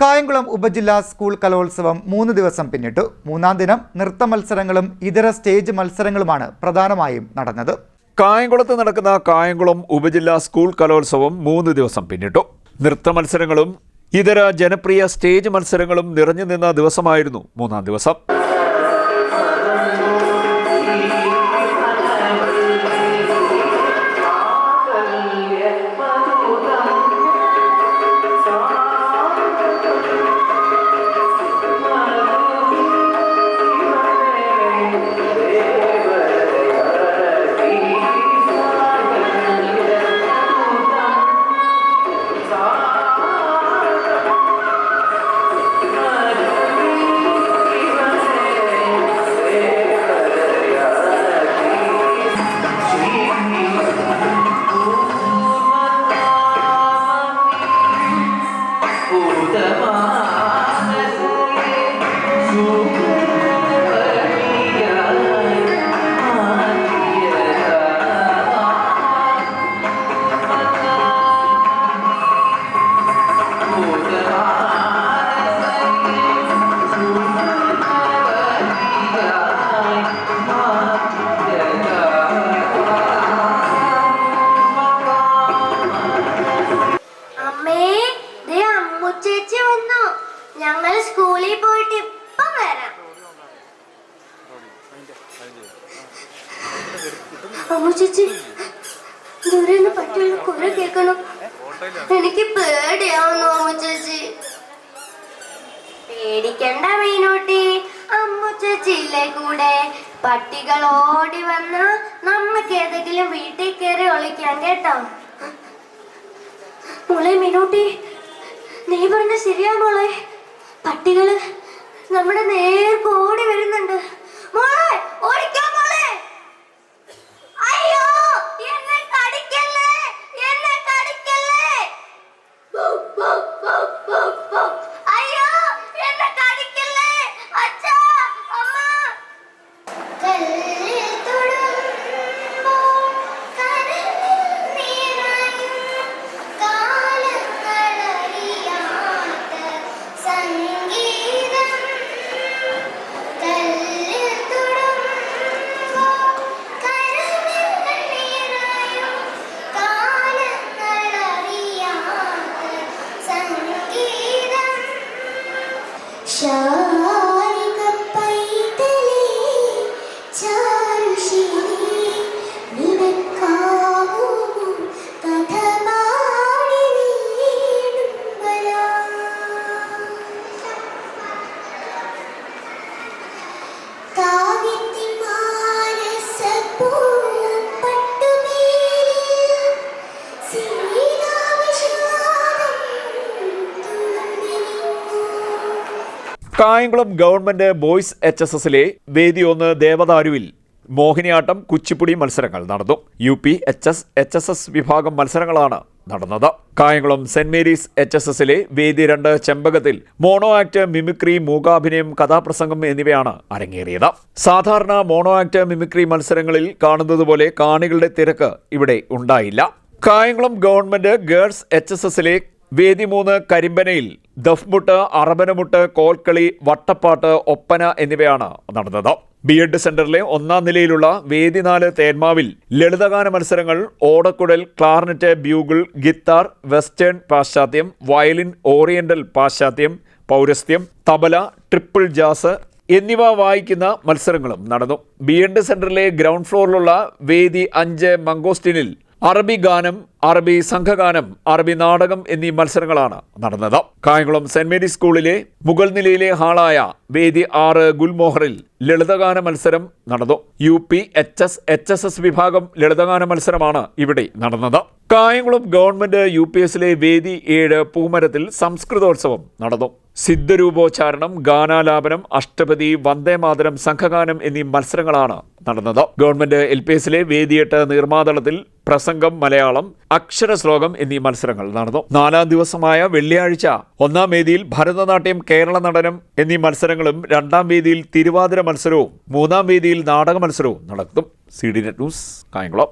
കായംകുളം ഉപജില്ലാ സ്കൂൾ കലോത്സവം മൂന്ന് ദിവസം പിന്നിട്ടു. മൂന്നാം ദിനം നൃത്ത മത്സരങ്ങളും ഇതര സ്റ്റേജ് മത്സരങ്ങളുമാണ് പ്രധാനമായും നടന്നത്. കായംകുളത്ത് നടക്കുന്ന കായംകുളം ഉപജില്ലാ സ്കൂൾ കലോത്സവം മൂന്ന് ദിവസം പിന്നിട്ടു. നൃത്ത മത്സരങ്ങളും ഇതര ജനപ്രിയ സ്റ്റേജ് മത്സരങ്ങളും നിറഞ്ഞു നിന്ന ദിവസമായിരുന്നു മൂന്നാം ദിവസം. അമ്മു ചേച്ചി ദൂരെ നിന്ന് പട്ടിയുള്ള കുറെ കേൾക്കണം. എനിക്ക് പേടിയാവുന്നു അമ്മു ചേച്ചി. പേടിക്കണ്ട മീനൂട്ടി അമ്മു ചേച്ചില്ലേ കൂടെ? പട്ടികൾ ഓടി വന്ന നമുക്ക് ഏതെങ്കിലും വീട്ടിൽ കയറി ഒളിക്കാൻ കേട്ടോ. മോളെ മിനൂട്ടി നീ പറഞ്ഞ ശരിയാ മോളെ. പട്ടികൾ നമ്മുടെ നേർക്ക് ഓടി വരുന്നുണ്ട്. മോളെ! Show. Kayamkulam government boys H S എസിലെ വേദി ഒന്ന് ദേവദാരുവിൽ മോഹിനിയാട്ടം കുച്ചിപ്പുടി മത്സരങ്ങൾ നടന്നു. U P H S H S S വിഭാഗം മത്സരങ്ങളാണ് നടന്നത്. Kayamkulam Saint Mary's H S എസിലെ വേദി രണ്ട് ചെമ്പകത്തിൽ മോണോ ആക്ട് മിമിക്രി മൂകാഭിനയം കഥാപ്രസംഗം എന്നിവയാണ് അരങ്ങേറിയത്. സാധാരണ മോണോ ആക്ട് മിമിക്രി മത്സരങ്ങളിൽ കാണുന്നതുപോലെ കാണികളുടെ തിരക്ക് ഇവിടെ ഉണ്ടായില്ല. Kayamkulam government girls H S എസിലെ വേദി മൂന്ന് കരിമ്പനയിൽ ദഫ്മുട്ട് അറബനമുട്ട് കോൽക്കളി വട്ടപ്പാട്ട് ഒപ്പന എന്നിവയാണ് നടന്നത്. ബി എഡ് സെന്ററിലെ ഒന്നാം നിലയിലുള്ള വേദിനാല് തേന്മാവിൽ ലളിതഗാന മത്സരങ്ങൾ ഓടക്കുഴൽ ക്ലാർനെറ്റ് ബ്യൂഗിൾ ഗിത്താർ വെസ്റ്റേൺ പാശ്ചാത്യം വയലിൻ ഓറിയന്റൽ പാശ്ചാത്യം പൗരസ്ത്യം തബല ട്രിപ്പിൾ ജാസ് എന്നിവ വായിക്കുന്ന മത്സരങ്ങളും നടന്നു. ബി എഡ് സെന്ററിലെ ഗ്രൗണ്ട് ഫ്ലോറിലുള്ള വേദി അഞ്ച് മംഗോസ്റ്റിനിൽ അറബി ഗാനം അറബി സംഘഗാനം അറബി നാടകം എന്നീ മത്സരങ്ങളാണ് നടന്നത്. കായംകുളം സെന്റ് മേരീസ് സ്കൂളിലെ മുകൾ നിലയിലെ ഹാളായ വേദി ആറ് ഗുൽമോഹറിൽ ലളിതഗാന മത്സരം നടന്നു. U P H S H S S വിഭാഗം ലളിതഗാന മത്സരമാണ് ഇവിടെ നടന്നത്. കായംകുളം ഗവൺമെന്റ് യു പി എസിലെ വേദി ഏഴ് പൂമരത്തിൽ സംസ്കൃതോത്സവം നടന്നു. സിദ്ധരൂപോച്ചാരണം ഗാനാലാപനം അഷ്ടപതി വന്ദേമാതരം സംഘഗാനം എന്നീ മത്സരങ്ങളാണ് നടന്നത്. ഗവൺമെന്റ് എൽ പി എസിലെ വേദിയെട്ട് നീർമാതളത്തിൽ പ്രസംഗം മലയാളം അക്ഷരശ്ലോകം എന്നീ മത്സരങ്ങൾ നടന്നു. നാലാം ദിവസമായ വെള്ളിയാഴ്ച ഒന്നാം വേദിയിൽ ഭരതനാട്യം കേരള നടനം എന്നീ മത്സരങ്ങളും രണ്ടാം വേദിയിൽ തിരുവാതിര മത്സരവും മൂന്നാം വേദിയിൽ നാടക മത്സരവും നടത്തും C D net news Kayamkulam.